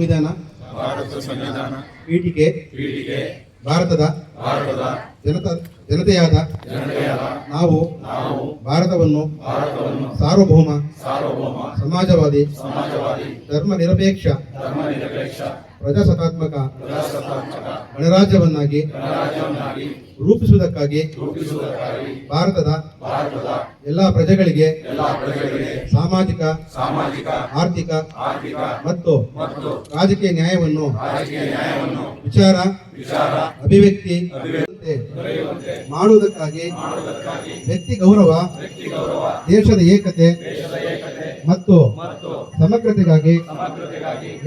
ಸಂವಿಧಾನ ಭಾರತ ಸಂವಿಧಾನ ಪೀಠಿಕೆ ಪೀಠಿಕೆ ಭಾರತದ ಜನತ ಜನತೆಯಾದ ನಾವು ಭಾರತವನ್ನು ಸಾರ್ವಭೌಮ ಸಮಾಜವಾದಿ ಧರ್ಮ ನಿರಪೇಕ್ಷ ಪ್ರಜಾಸತ್ತಾತ್ಮಕ ಗಣರಾಜ್ಯವನ್ನಾಗಿ ರೂಪಿಸುವುದಕ್ಕಾಗಿ ಭಾರತದ ಎಲ್ಲ ಪ್ರಜೆಗಳಿಗೆ ಸಾಮಾಜಿಕ ಆರ್ಥಿಕ ಮತ್ತು ರಾಜಕೀಯ ನ್ಯಾಯವನ್ನು ವಿಚಾರ ಅಭಿವ್ಯಕ್ತಿ ಮಾಡುವುದಕ್ಕಾಗಿ ವ್ಯಕ್ತಿ ಗೌರವ ದೇಶದ ಏಕತೆ ಮತ್ತು ಸಮಗ್ರತೆಗಾಗಿ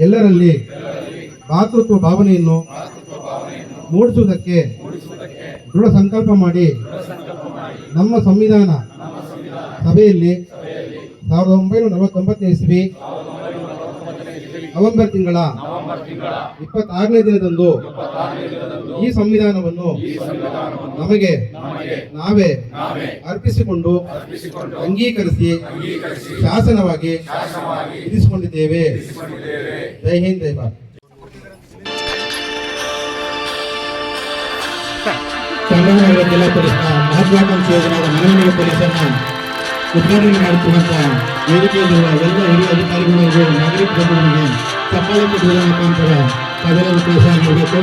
ಎಲ್ಲರಲ್ಲಿ ಎಲ್ಲರಲ್ಲಿ ಭಾತೃತ್ವ ಭಾವನೆಯನ್ನು ಮಾತೃತ್ವ ಭಾವನೆಯನ್ನು ಮೂಡಿಸುವುದಕ್ಕೆ ದೃಢ ಸಂಕಲ್ಪ ಮಾಡಿ ನಮ್ಮ ಸಂವಿಧಾನ ಸಭೆಯಲ್ಲಿ ಸಾವಿರದ ಒಂಬೈನೂರ ನಲವತ್ತೊಂಬತ್ತನೇ ಇಸ್ವಿ ನವೆಂಬರ್ ತಿಂಗಳ ನವೆಂಬರ್ ತಿಂಗಳ ಇಪ್ಪತ್ತಾರನೇ ದಿನದಂದು ಈ ಸಂವಿಧಾನವನ್ನು ಈ ಸಂವಿಧಾನವನ್ನು ನಮಗೆ ನಾವೇ ನಾವೇ ಅರ್ಪಿಸಿಕೊಂಡು ಅರ್ಪಿಸಿಕೊಂಡು ಅಂಗೀಕರಿಸಿ ಅಂಗೀಕರಿಸಿ ಶಾಸನವಾಗಿ ಇರಿಸಿಕೊಂಡಿದ್ದೇವೆ. ಜೈ ಹಿಂದ್ ಜೈ ಭಾರತ್. ಚಾಮರಾಜನಗರ ಜಿಲ್ಲಾ ಪೊಲೀಸ್ನ ಮಹತ್ವಾಕಾಂಕ್ಷಿ ಯೋಜನೆಯಾದ ಮನವಿ ಪೊಲೀಸನ್ನ ಉದ್ಘಾಟನೆ ಮಾಡುತ್ತಿರುವಂತಹ ವೇದಿಕೆಯಲ್ಲಿರುವ ಎಲ್ಲ ಹಿರಿಯ ಅಧಿಕಾರಿಗಳು ಹಾಗೂ ನಾಗರಿಕ ಬಂಧುಗಳಿಗೆ ಚಪ್ಪಾಳೆ ಕೊಡುವುದರ ಮುಖಾಂತರ ತಾವೆಲ್ಲರೂ ಉದ್ದೇಶ ನೀಡಬೇಕು.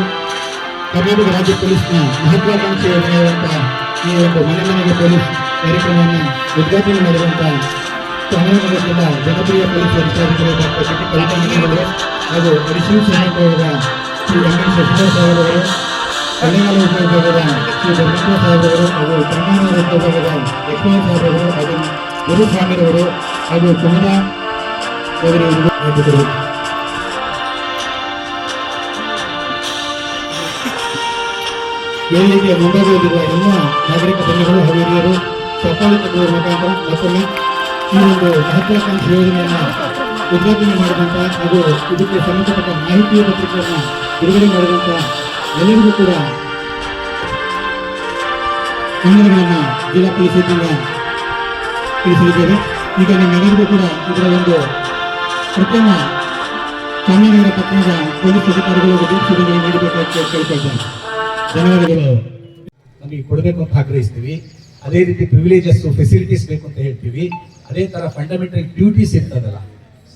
ಕರ್ನಾಟಕ ರಾಜ್ಯ ಪೊಲೀಸ್ನ ಮಹತ್ವಾಕಾಂಕ್ಷಿ ಯೋಜನೆಯಾದಂತಹ ಈ ಒಂದು ಮನೆ ಮನೆಗೆ ಪೊಲೀಸ್ ಕಾರ್ಯಕ್ರಮವನ್ನು ಉದ್ಘಾಟನೆ ಮಾಡಿರುವಂತಹ ಚಾಮರಾಜನಗರ ಜನಪ್ರಿಯ ಪೊಲೀಸ್ ಅಧಿಕಾರಿಗಳು ಡಾಕ್ಟರ್ ಕಲ್ಪನವರು ಹಾಗೂ ಅಡಿಷನಲ್ ಸಹಾಯಕ ಶ್ರೀ ಶಶಿಧರ್ ಸಾಹೇಬ್ ಅವರು ಕಲ್ಯಾಣ ಉಪವಿಭಾಗದ ಶ್ರೀ ಧರ್ಮೇಂದ್ರ ಸಾಹೇಬರು ಹಾಗೂ ಕರ್ನಾಟಕ ಉಪವಿಭಾಗದ ಲಕ್ಷ್ಮಣ ಸಾಹೇಬರು ಹಾಗೂ ಗುರುಸ್ವಾಮಿರವರು ಹಾಗೂ ಅವರಿಗೆ ನೀಡಿದರು ವೇದಿಕೆಯ ಮುಂಭಾಗದಲ್ಲಿರುವ ಎಲ್ಲ ನಾಗರಿಕ ಬಂಧುಗಳು ಹಾಗೂ ಹಿರಿಯರು ಚಪ್ಪಾಳೆ ಮುಖಾಂತರ ಮತ್ತೊಮ್ಮೆ ಈ ಒಂದು ಮಹತ್ವಾಕಾಂಕ್ಷಿ ಯೋಜನೆಯನ್ನು ಉದ್ಘಾಟನೆ ಮಾಡಿದಂಥ ಹಾಗೂ ಇದಕ್ಕೆ ಸಂಬಂಧಪಟ್ಟ ಮಾಹಿತಿಯ ಪತ್ರಿಕೆಯನ್ನು ಬಿಡುಗಡೆ ಮಾಡಿದಂತ ಎಲ್ಲರಿಗೂ ಕೂಡ ಕನ್ನಡಗಳನ್ನು ಜಿಲ್ಲಾ ಪೊಲೀಸ್ ತಿಳಿಸಲಿದ್ದೇವೆ. ಈಗ ನಿಮ್ಮೆಲ್ಲರಿಗೂ ಕೂಡ ಇದರ ಒಂದು ಪ್ರಥಮ ಚಾಮರಾಜನಗರ ಪಟ್ಟಣದ ಪೊಲೀಸ್ ಅಧಿಕಾರಿಗಳು ದೀಕ್ಷೆಗಳಿಗೆ ಕೇಳ್ತಾ ಕೇಳ್ಕೊಳ್ತೇನೆ ಧನ್ಯವಾದಗಳು. ನಮಗೆ ಕೊಡಬೇಕು ಅಂತ ಆಗ್ರಹಿಸ್ತೀವಿ. ಅದೇ ರೀತಿ ಪ್ರಿವಿಲೇಜಸ್ ಫೆಸಿಲಿಟೀಸ್ ಬೇಕು ಅಂತ ಹೇಳ್ತೀವಿ. ಅದೇ ತರ ಫಂಡಮೆಂಟಲ್ ಡ್ಯೂಟೀಸ್ ಇರ್ತದಲ್ಲ,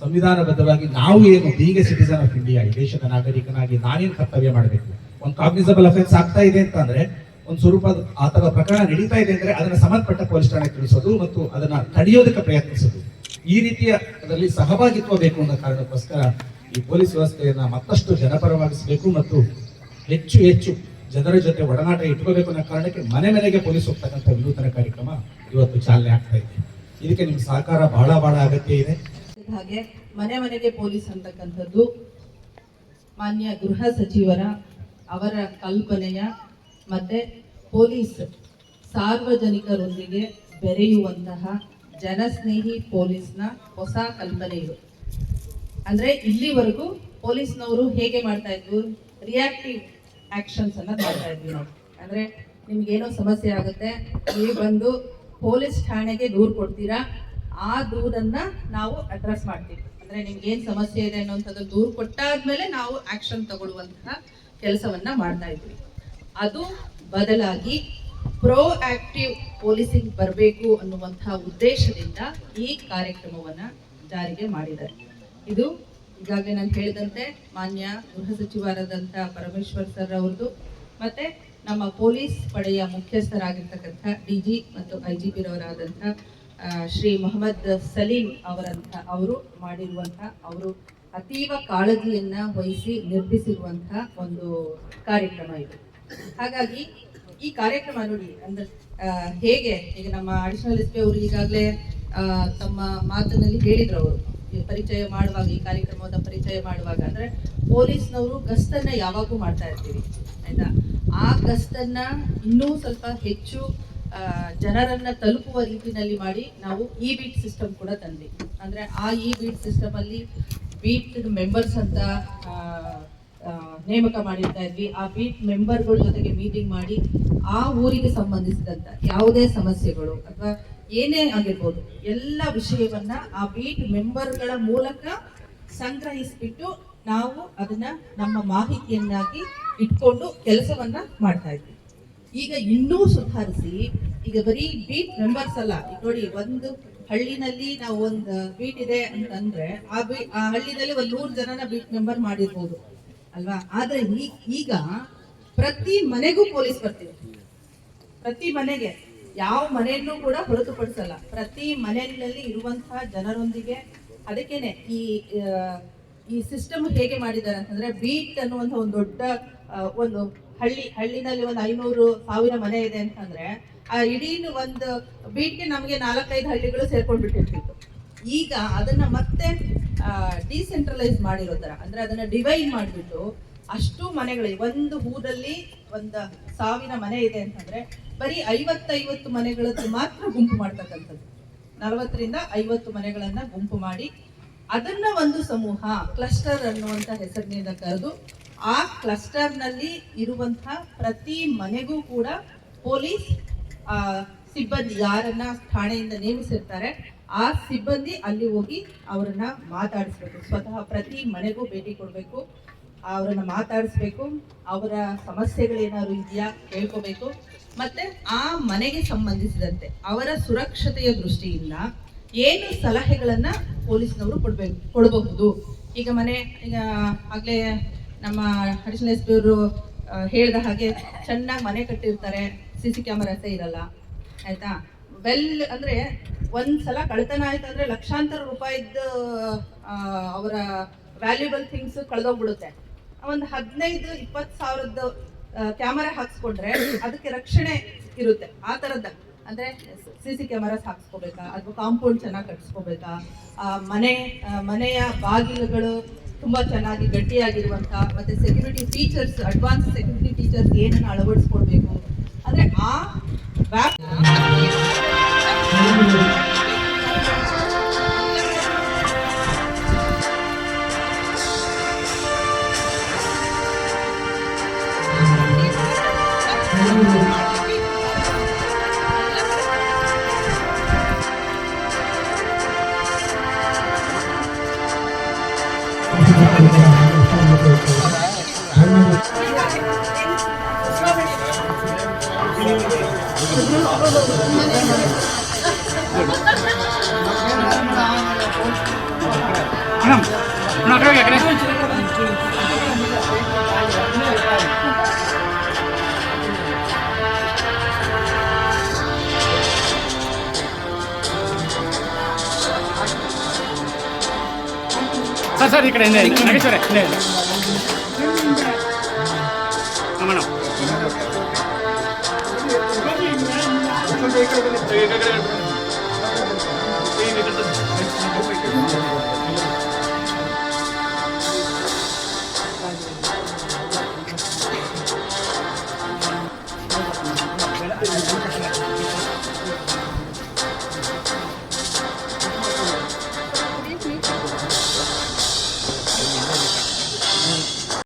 ಸಂವಿಧಾನಬದ್ಧವಾಗಿ ನಾವು ಏನು ಬೀಗ ಸಿಟಿಸನ್ ಆಫ್ ಇಂಡಿಯಾ ದೇಶದ ನಾಗರಿಕನಾಗಿ ನಾನೇನು ಕರ್ತವ್ಯ ಮಾಡಬೇಕು? ಒಂದು ಕಾಗ್ನಿಸಬಲ್ ಅಫೆನ್ಸ್ ಆಗ್ತಾ ಇದೆ ಅಂತಂದ್ರೆ, ಒಂದು ಸ್ವರೂಪ ಆ ತರ ಪ್ರಕರಣ ನಡೀತಾ ಇದೆ ಅಂದ್ರೆ ಅದನ್ನ ಸಂಬಂಧಪಟ್ಟ ಪೊಲೀಸ್ ಠಾಣೆ ತಿಳಿಸೋದು ಮತ್ತು ಅದನ್ನ ತಡೆಯೋದಕ್ಕೆ ಪ್ರಯತ್ನಿಸೋದು. ಈ ರೀತಿಯ ಅದರಲ್ಲಿ ಸಹಭಾಗಿತ್ವ ಬೇಕು ಅನ್ನೋ ಕಾರಣಕ್ಕೋಸ್ಕರ ಈ ಪೊಲೀಸ್ ವ್ಯವಸ್ಥೆಯನ್ನ ಮತ್ತಷ್ಟು ಜನಪರವಾಗಿಸಬೇಕು ಮತ್ತು ಹೆಚ್ಚು ಹೆಚ್ಚು ಜನರ ಜೊತೆ ಒಡನಾಟ ಇಟ್ಕೋಬೇಕು ಅನ್ನೋ ಕಾರಣಕ್ಕೆ ಮನೆ ಮನೆಗೆ ಪೊಲೀಸ್ ಹೋಗ್ತಕ್ಕಂಥ ವಿನೂತನ ಕಾರ್ಯಕ್ರಮ ಇವತ್ತು ಚಾಲನೆ ಆಗ್ತಾ ಇದೆ. ಇದಕ್ಕೆ ನಿಮ್ ಸಹಕಾರ ಬಹಳ ಬಹಳ ಅಗತ್ಯ ಇದೆ. ಹಾಗೆ ಮನೆ ಮನೆಗೆ ಪೊಲೀಸ್ ಅಂತಕ್ಕಂಥದ್ದು ಮಾನ್ಯ ಗೃಹ ಸಚಿವರ ಅವರ ಕಲ್ಪನೆಯ ಮತ್ತೆ ಪೊಲೀಸ್ ಸಾರ್ವಜನಿಕರೊಂದಿಗೆ ಬೆರೆಯುವಂತಹ ಜನಸ್ನೇಹಿ ಪೊಲೀಸ್ನ ಹೊಸ ಕಲ್ಪನೆ ಇದು. ಅಂದ್ರೆ ಇಲ್ಲಿವರೆಗೂ ಪೊಲೀಸ್ನವರು ಹೇಗೆ ಮಾಡ್ತಾ ಇದ್ರು ರಿಯಾಕ್ಟಿವ್ ಆಕ್ಷನ್ಸ್ ಅನ್ನ ಮಾಡ್ತಾ ಇದ್ವಿ ನಾವು. ಅಂದ್ರೆ ನಿಮ್ಗೇನೋ ಸಮಸ್ಯೆ ಆಗುತ್ತೆ, ನೀವು ಬಂದು ಪೊಲೀಸ್ ಠಾಣೆಗೆ ದೂರು ಕೊಡ್ತೀರಾ? ಆ ದೂರನ್ನ ನಾವು ಅಡ್ರೆಸ್ ಮಾಡ್ತೀವಿ. ಅಂದ್ರೆ ನಿಮ್ಗೆ ಏನ್ ಸಮಸ್ಯೆ ಇದೆ ಅನ್ನೋಂಥದ್ದು ದೂರು ಕೊಟ್ಟಾದ್ಮೇಲೆ ನಾವು ಆಕ್ಷನ್ ತಗೊಳ್ಳುವಂತಹ ಕೆಲಸವನ್ನ ಮಾಡ್ತಾ ಇದ್ವಿ. ಅದು ಬದಲಾಗಿ ಪ್ರೋ ಆಕ್ಟಿವ್ ಪೊಲೀಸಿಂಗ್ ಬರಬೇಕು ಅನ್ನುವಂತಹ ಉದ್ದೇಶದಿಂದ ಈ ಕಾರ್ಯಕ್ರಮವನ್ನ ಜಾರಿಗೆ ಮಾಡಿದ್ದಾರೆ. ಇದು ಈಗಾಗಲೇ ನಾನು ಹೇಳಿದಂತೆ ಮಾನ್ಯ ಗೃಹ ಸಚಿವರಾದಂಥ ಪರಮೇಶ್ವರ್ ಸರ್ ಅವ್ರದ್ದು, ಮತ್ತೆ ನಮ್ಮ ಪೊಲೀಸ್ ಪಡೆಯ ಮುಖ್ಯಸ್ಥರಾಗಿರ್ತಕ್ಕಂಥ ಡಿ ಜಿ ಮತ್ತು ಐ ಜಿ ಪಿರವರಾದಂಥ ಶ್ರೀ ಮೊಹಮ್ಮದ್ ಸಲೀಂ ಅವರಂತ ಅವರು ಮಾಡಿರುವಂತಹ ಅವರು ಅತೀವ ಕಾಳಜಿಯನ್ನ ವಹಿಸಿ ನಿರ್ಮಿಸಿರುವಂತಹ ಒಂದು ಕಾರ್ಯಕ್ರಮ ಇದು. ಹಾಗಾಗಿ ಈ ಕಾರ್ಯಕ್ರಮ ನೋಡಿ, ಅಂದ್ರೆ ಹೇಗೆ, ಈಗ ನಮ್ಮ ಅಡಿಷನಲ್ ಎಸ್ ಪಿ ಅವರು ಈಗಾಗಲೇ ತಮ್ಮ ಮಾತಿನಲ್ಲಿ ಹೇಳಿದ್ರು ಅವರು. ಪರಿಚಯ ಮಾಡುವಾಗ, ಈ ಕಾರ್ಯಕ್ರಮದ ಪರಿಚಯ ಮಾಡುವಾಗ, ಅಂದ್ರೆ ಪೊಲೀಸ್ನವರು ಗಸ್ತನ್ನ ಯಾವಾಗೂ ಮಾಡ್ತಾ ಇರ್ತೀವಿ, ಆಯ್ತಾ? ಆ ಗಸ್ತನ್ನ ಇನ್ನೂ ಸ್ವಲ್ಪ ಹೆಚ್ಚು ಜನರನ್ನ ತಲುಪುವ ರೀತಿನಲ್ಲಿ ಮಾಡಿ ನಾವು ಇ ಬಿಟ್ ಸಿಸ್ಟಮ್ ಕೂಡ ತಂದ್ವಿ. ಅಂದ್ರೆ ಆ ಇ ಬಿಟ್ ಸಿಸ್ಟಮ್ ಅಲ್ಲಿ ಬೀಟ್ ಮೆಂಬರ್ಸ್ ಅಂತ ನೇಮಕ ಮಾಡಿರ್ತಾ ಇದ್ವಿ. ಆ ಬೀಟ್ ಮೆಂಬರ್ಗಳ ಜೊತೆಗೆ ಮೀಟಿಂಗ್ ಮಾಡಿ ಆ ಊರಿಗೆ ಸಂಬಂಧಿಸಿದಂತ ಯಾವುದೇ ಸಮಸ್ಯೆಗಳು ಅಥವಾ ಏನೇ ಆಗಿರ್ಬೋದು, ಎಲ್ಲ ವಿಷಯವನ್ನ ಆ ಬೀಟ್ ಮೆಂಬರ್ಗಳ ಮೂಲಕ ಸಂಗ್ರಹಿಸ್ಬಿಟ್ಟು ನಾವು ಅದನ್ನ ನಮ್ಮ ಮಾಹಿತಿಯನ್ನಾಗಿ ಇಟ್ಕೊಂಡು ಕೆಲಸವನ್ನ ಮಾಡ್ತಾ ಇದ್ವಿ. ಈಗ ಇನ್ನೂ ಸುಧಾರಿಸಿ, ಈಗ ಬರೀ ಬೀಟ್ ಮೆಂಬರ್ಸ್ ಅಲ್ಲ ನೋಡಿ ಒಂದು ಹಳ್ಳಿನಲ್ಲಿ ನಾವು ಒಂದು ಬೀಟ್ ಇದೆ ಅಂತಂದ್ರೆ ಆ ಬೀ, ಆ ಹಳ್ಳಿನಲ್ಲಿ ಒಂದು ನೂರು ಜನನ ಬೀಟ್ ಮೆಂಬರ್ ಮಾಡಿರ್ಬೋದು, ಅಲ್ವಾ? ಆದ್ರೆ ಈಗ ಪ್ರತಿ ಮನೆಗೂ ಪೊಲೀಸ್ ಬರ್ತೀವಿ ಪ್ರತಿ ಮನೆಗೆ. ಯಾವ ಮನೆಯಲ್ಲೂ ಕೂಡ ಹೊರತುಪಡಿಸಲ್ಲ. ಪ್ರತಿ ಮನೆಯಲ್ಲಿ ಇರುವಂತಹ ಜನರೊಂದಿಗೆ ಅದಕ್ಕೇನೆ ಈ ಈ ಸಿಸ್ಟಮ್ ಹೇಗೆ ಮಾಡಿದ್ದಾರೆ ಅಂತಂದ್ರೆ ಬೀಟ್ ಅನ್ನುವಂಥ ಒಂದು ದೊಡ್ಡ ಒಂದು ಹಳ್ಳಿ, ಹಳ್ಳಿನಲ್ಲಿ ಒಂದು ಐನೂರು ಸಾವಿರ ಮನೆ ಇದೆ ಅಂತಂದ್ರೆ ಆ ಇಡೀ ಒಂದು ಬೀಟ್ಗೆ ನಮಗೆ ನಾಲ್ಕೈದು ಹಳ್ಳಿಗಳು ಸೇರ್ಕೊಂಡ್ಬಿಟ್ಟಿರ್ತಿತ್ತು. ಈಗ ಅದನ್ನ ಮತ್ತೆ ಡಿಸೆಂಟ್ರಲೈಸ್ ಮಾಡಿರೋ ತರ, ಅಂದ್ರೆ ಅದನ್ನ ಡಿವೈಡ್ ಮಾಡಿಬಿಟ್ಟು ಅಷ್ಟು ಮನೆಗಳಿಗೆ ಒಂದು ಊರಲ್ಲಿ ಒಂದು ಸಾವಿರ ಮನೆ ಇದೆ ಅಂತಂದ್ರೆ ಬರೀ ಐವತ್ತೈವತ್ತು ಮನೆಗಳದ್ದು ಮಾತ್ರ ಗುಂಪು ಮಾಡ್ತಕ್ಕಂಥದ್ದು. ನಲವತ್ತರಿಂದ ಐವತ್ತು ಮನೆಗಳನ್ನ ಗುಂಪು ಮಾಡಿ ಅದನ್ನ ಒಂದು ಸಮೂಹ ಕ್ಲಸ್ಟರ್ ಅನ್ನುವಂತ ಹೆಸರಿನಿಂದ ಕರೆದು ಆ ಕ್ಲಸ್ಟರ್ನಲ್ಲಿ ಇರುವಂತಹ ಪ್ರತಿ ಮನೆಗೂ ಕೂಡ ಪೊಲೀಸ್ ಸಿಬ್ಬಂದಿ ಯಾರನ್ನ ಠಾಣೆಯಿಂದ ನೇಮಿಸಿರ್ತಾರೆ, ಆ ಸಿಬ್ಬಂದಿ ಅಲ್ಲಿ ಹೋಗಿ ಅವರನ್ನ ಮಾತಾಡಿಸ್ಬೇಕು. ಸ್ವತಃ ಪ್ರತಿ ಮನೆಗೂ ಭೇಟಿ ಕೊಡಬೇಕು, ಅವರನ್ನ ಮಾತಾಡಿಸ್ಬೇಕು, ಅವರ ಸಮಸ್ಯೆಗಳೇನಾದ್ರು ಇದೆಯಾ ಕೇಳ್ಕೋಬೇಕು. ಮತ್ತೆ ಆ ಮನೆಗೆ ಸಂಬಂಧಿಸಿದಂತೆ ಅವರ ಸುರಕ್ಷತೆಯ ದೃಷ್ಟಿಯಿಂದ ಏನು ಸಲಹೆಗಳನ್ನ ಪೊಲೀಸ್ನವರು ಕೊಡ್ಬೇಕು ಕೊಡಬಹುದು. ಈಗ ಮನೆ, ಈಗ ಆಗ್ಲೇ ನಮ್ಮ ಅಡಿಷನಲ್ ಎಸ್ ಹೇಳಿದ ಹಾಗೆ ಚೆನ್ನಾಗಿ ಮನೆ ಕಟ್ಟಿರ್ತಾರೆ. ಸಿ ಸಿ ಕ್ಯಾಮರಾಸೇ ಇರಲ್ಲ, ಆಯ್ತಾ? ವೆಲ್ ಅಂದ್ರೆ ಒಂದ್ಸಲ ಕಳ್ತನ ಆಯ್ತು ಅಂದರೆ ಲಕ್ಷಾಂತರ ರೂಪಾಯಿದ್ದು ಅವರ ವ್ಯಾಲ್ಯೂಬಲ್ ಥಿಂಗ್ಸ್ ಕಳೆದೋಗ್ಬಿಡುತ್ತೆ. ಒಂದು ಹದಿನೈದು, ಇಪ್ಪತ್ತು ಸಾವಿರದ್ದು ಕ್ಯಾಮರಾ ಹಾಕ್ಸ್ಕೊಂಡ್ರೆ ಅದಕ್ಕೆ ರಕ್ಷಣೆ ಇರುತ್ತೆ, ಆ ಥರದ ಅಂದ್ರೆ ಸಿ ಸಿ ಕ್ಯಾಮರಾಸ್ ಹಾಕ್ಸ್ಕೋಬೇಕಾ? ಅಥವಾ ಕಾಂಪೌಂಡ್ ಚೆನ್ನಾಗಿ ಕಟ್ಸ್ಕೋಬೇಕಾ? ಮನೆ ಮನೆಯ ಬಾಗಿಲುಗಳು ತುಂಬ ಚೆನ್ನಾಗಿ ಗಟ್ಟಿಯಾಗಿರುವಂತ ಮತ್ತೆ security features advance security features ಏನನ್ನ ಅಳವಡಿಸ್ಕೊಡ್ಬೇಕು? ಅಂದ್ರೆ ಆ ವ್ಯಾಪ್ ಸರ್ ಸರ್ ಈ ಕಡೆ ಹಿಂದೆ ನಾಗೇಶ್ವರ ಹಿಂದೆ ಅಮ್ಮಣ Are you going to do it?